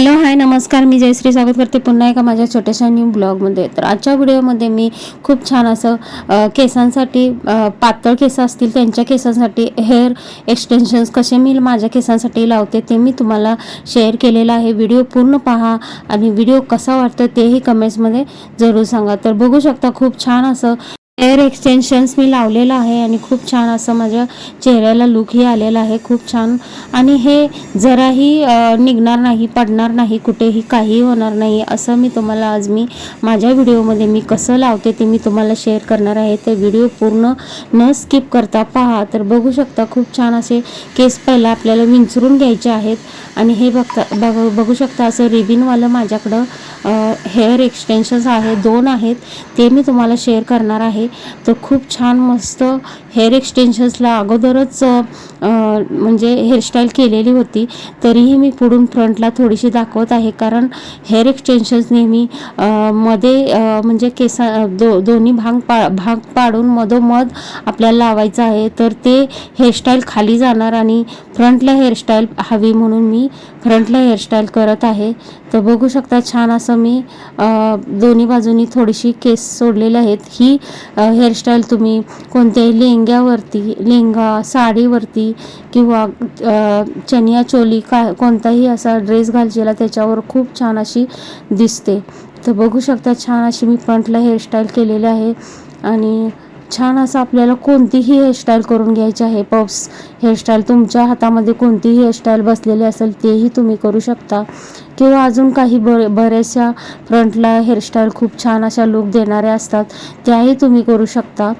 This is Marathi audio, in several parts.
हॅलो हाय नमस्कार. मी जयश्री स्वागत करते पुन्हा एका माझ्या छोट्याशा न्यू ब्लॉगमध्ये तर आजच्या व्हिडिओमध्ये मी खूप छान असं केसांसाठी पातळ केस असतील त्यांच्या केसांसाठी हेअर एक्सटेन्शन्स कसे मी माझ्या केसांसाठी लावते ते मी तुम्हाला शेअर केलेलं आहे. व्हिडिओ पूर्ण पहा आणि व्हिडिओ कसा वाटतो तेही कमेंट्समध्ये जरूर सांगा. तर बघू शकता खूप छान असं हेअर एक्सटेन्शन्स मी लावलेलं आहे आणि खूप छान असं माझ्या चेहऱ्याला लुकही आलेला आहे खूप छान. आणि हे जराही निघणार नाही पडणार नाही कुठेही काही होणार नाही असं मी तुम्हाला आज मी माझ्या व्हिडिओमध्ये मी कसं लावते ते मी तुम्हाला शेअर करणार आहे. तर व्हिडिओ पूर्ण न स्किप करता पहा. तर बघू शकता खूप छान असे केस पहिला आपल्याला विंचरून घ्यायचे आहेत. आणि हे बघता बघ बघू शकता असं रिबिनवालं माझ्याकडं हेअर एक्सटेन्शन्स आहे दोन आहेत. ते मी तुम्हाला शेअर करणार आहे. तर खूप छान मस्त हेअर एक्सटेन्शन्सला अगोदरच म्हणजे हेअरस्टाईल केलेली होती. तरीही मी पुढून फ्रंटला थोडीशी दाखवत आहे. कारण हेअर एक्सटेन्शन्स नेहमी मध्ये म्हणजे केसा दो दोन्ही भाग पा भाग पाडून मधोमध आपल्याला लावायचं आहे. तर ते हेअरस्टाईल खाली जाणार आणि फ्रंटला हेअरस्टाईल हवी म्हणून मी फ्रंटला हेअरस्टाईल करत आहे. तर बघू शकता छान असं मी दोन्ही बाजूनी थोडीशी केस सोडलेले आहेत. ही हेअरस्टाईल तुम्ही कोणत्याही लेहंग्यावरती लेहंगा साडीवरती किंवा चनिया चोली का कोणताही असा ड्रेस घालशीला त्याच्यावर खूप छान अशी दिसते. तर बघू शकता छान अशी मी फ्रंटला हेअरस्टाईल केलेली आहे. आणि छान असं आपल्याला कोणतीही हेअरस्टाईल करून घ्यायची आहे. पप्स हेअरस्टाईल तुमच्या हातामध्ये कोणतीही हेअरस्टाईल बसलेली असेल तेही तुम्ही करू शकता. किंवा अजून काही ब बऱ्याचशा फ्रंटला हेअरस्टाईल खूप छान अशा लुक देणाऱ्या असतात त्याही तुम्ही करू शकता.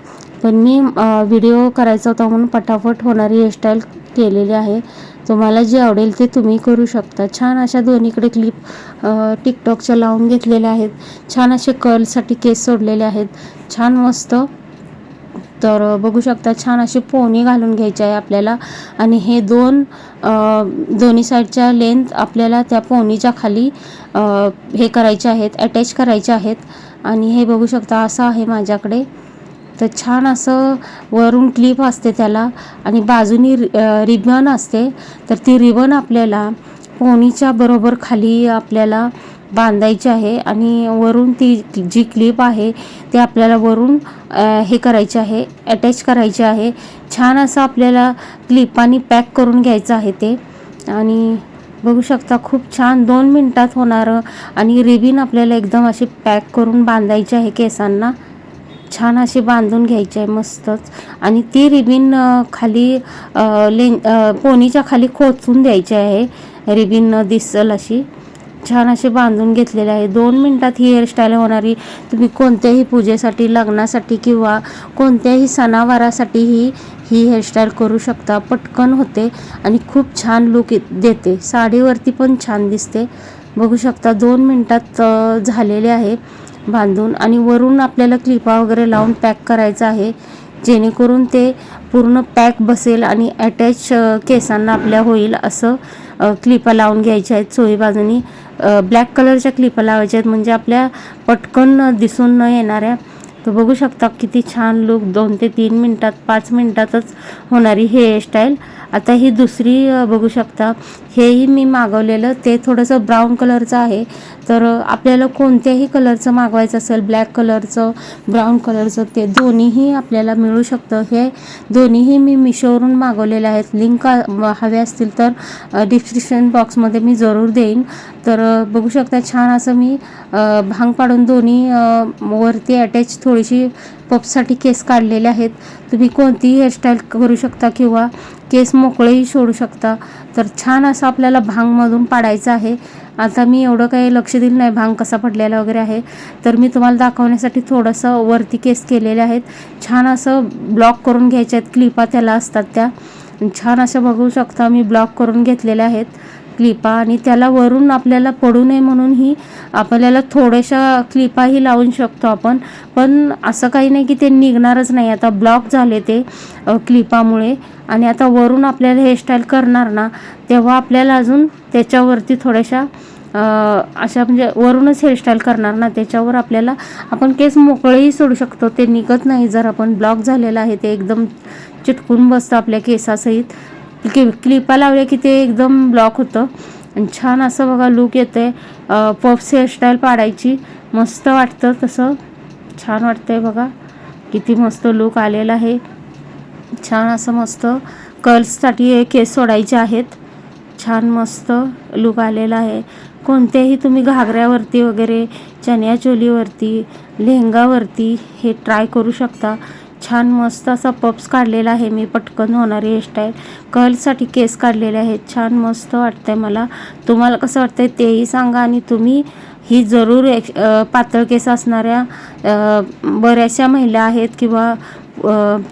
पण मी व्हिडिओ करायचा होता म्हणून पटापट होणारी हेअरस्टाईल केलेली आहे. तुम्हाला जे आवडेल ते तुम्ही करू शकता. छान अशा दोन्हीकडे क्लिप टिकटॉकच्या लावून घेतलेल्या आहेत. छान असे कर्लसाठी केस सोडलेले आहेत. छान मस्त तर बघू शकता छान अशी पोनी घालून घ्यायची आहे आपल्याला. आणि हे दोन दोन्ही साईडच्या लेंथ आपल्याला त्या पोनीच्या खाली हे करायचे आहेत अटॅच करायचे आहेत. आणि हे बघू शकता असं आहे माझ्याकडे. तर छान असं वरून क्लिप असते त्याला. आणि बाजूनी रिबन असते. तर ती रिबन आपल्याला पोनीच्या बरोबर खाली आपल्याला बांधायची आहे आणि वरून ती जी क्लिप आहे ते आपल्याला वरून हे करायचे आहे अटॅच करायचे आहे. छान असं आपल्याला क्लिपानी पॅक करून घ्यायचं आहे ते. आणि बघू शकता खूप छान दोन मिनटात होणारं आणि रिबीन आपल्याला एकदम अशी पॅक करून बांधायची आहे केसांना. छान अशी बांधून घ्यायची आहे मस्तच. आणि ती रिबीन खाली लेन लें पोनीच्या खाली खोचून द्यायची आहे. रिबीन दिसल अशी. छान असे बांधून घेतलेले आहे. दोन मिनटात ही हेअरस्टाईल होणारी तुम्ही कोणत्याही पूजेसाठी लग्नासाठी किंवा कोणत्याही सणावारासाठी ही ही हेअरस्टाईल करू शकता. पटकन होते आणि खूप छान लुक देते. साडीवरती पण छान दिसते. बघू शकता दोन मिनटात झालेले आहे बांधून आणि वरून आपल्याला क्लिपा वगैरे लावून पॅक करायचं आहे. जेणेकरून ते पूर्ण पॅक बसेल आणि अटॅच केसांना आपल्या होईल असं क्लिपा लावून घ्यायच्या आहेत चोई बाजूनी ब्लॅक कलरच्या क्लिपा लावायच्या आहेत म्हणजे आपल्या पटकन दिसून न येणाऱ्या. तर बघू शकता किती छान लुक दोन ते तीन मिनटात पाच मिनटातच होणारी हेअरस्टाईल आता ही दुसरी बघू शकता. हेही मी मागवलेलं ते थोडंसं ब्राऊन कलरचं आहे. तर आपल्याला कोणत्याही कलरचं मागवायचं असेल ब्लॅक कलरचं ब्राऊन कलरचं ते दोन्हीही आपल्याला मिळू शकतं. हे दोन्हीही मी मिशोवरून मागवलेले आहेत. लिंक हवे असतील तर डिस्क्रिप्शन बॉक्समध्ये मी जरूर देईन. तर बघू शकता छान असं मी भांग पाडून दोन्ही वरती अटॅच थोडीशी पपसाठी केस काढलेले आहेत. तुम्ही कोणतीही हेअरस्टाईल करू शकता किंवा केस मोकळेही सोडू शकता. तर छान असं आपल्याला भांगमधून पाडायचं आहे. आता मी एवढं काही लक्ष दिलं नाही भांग कसा पडलेला वगैरे आहे. तर मी तुम्हाला दाखवण्यासाठी थोडंसं वरती केस केलेले आहेत. छान असं ब्लॉक करून घ्यायचे आहेत. क्लिपा त्याला असतात त्या. छान असं बघू शकता मी ब्लॉक करून घेतलेल्या आहेत. क्लिपा आणि त्याला वरून आपल्याला पडू नये म्हणून ही आपल्याला थोड्याशा क्लिपाही लावून शकतो आपण. पण असं काही नाही की ते निघणारच नाही. आता ब्लॉक झाले ते क्लिपामुळे. आणि आता वरून आपल्याला हेअरस्टाईल करणार ना तेव्हा आपल्याला अजून त्याच्यावरती थोड्याशा अशा म्हणजे वरूनच हेअरस्टाईल करणार ना. त्याच्यावर आपल्याला आपण केस मोकळेही सोडू शकतो. ते निघत नाही. जर आपण ब्लॉक झालेलं आहे ते एकदम चिटकून बसतं आपल्या केसासहित. क्लि क्लिपा लावल्या की ते एकदम ब्लॉक होतं. आणि छान असं बघा लुक येते पफ्स हेअरस्टाईल पाडायची. मस्त वाटतं तसं. छान वाटतंय बघा. किती मस्त लुक आलेला आहे. छान असं मस्त कर्ल्ससाठी हे केस सोडायचे आहेत. छान मस्त लुक आलेला आहे. कोणत्याही तुम्ही घागऱ्यावरती वगैरे चनिया चोलीवरती लेहंगावरती हे ट्राय करू शकता. छान मस्त असा पप्स काढलेला आहे. मी पटकन होणारी हेअरस्टाईल कर्लसाठी केस काढलेले आहेत. छान मस्त वाटतंय मला. तुम्हाला कसं वाटतंय तेही सांगा आणि तुम्ही ही जरूर एक पातळ केस असणाऱ्या बऱ्याचशा महिला आहेत किंवा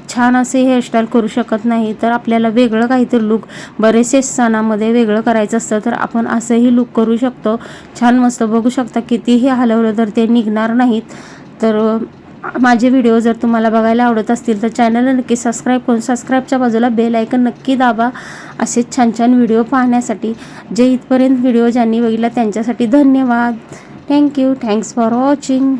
छान असे हेअरस्टाईल करू शकत नाही तर आपल्याला वेगळं काहीतरी लुक बरेचसे सणामध्ये वेगळं करायचं असतं तर आपण असंही लुक करू शकतो. छान मस्त बघू शकता कितीही हलवलं तर ते निघणार नाहीत. तर माझे व्हिडिओ जर तुम्हाला बघायला आवडत असतील तर चॅनलला नक्की सबस्क्राईब करून सबस्क्राईबच्या बाजूला बेल ऐकन नक्की दाबा. असे छान छान व्हिडिओ पाहण्यासाठी. जे इथपर्यंत व्हिडिओ ज्यांनी बघितला त्यांच्यासाठी धन्यवाद. Thank you thanks for watching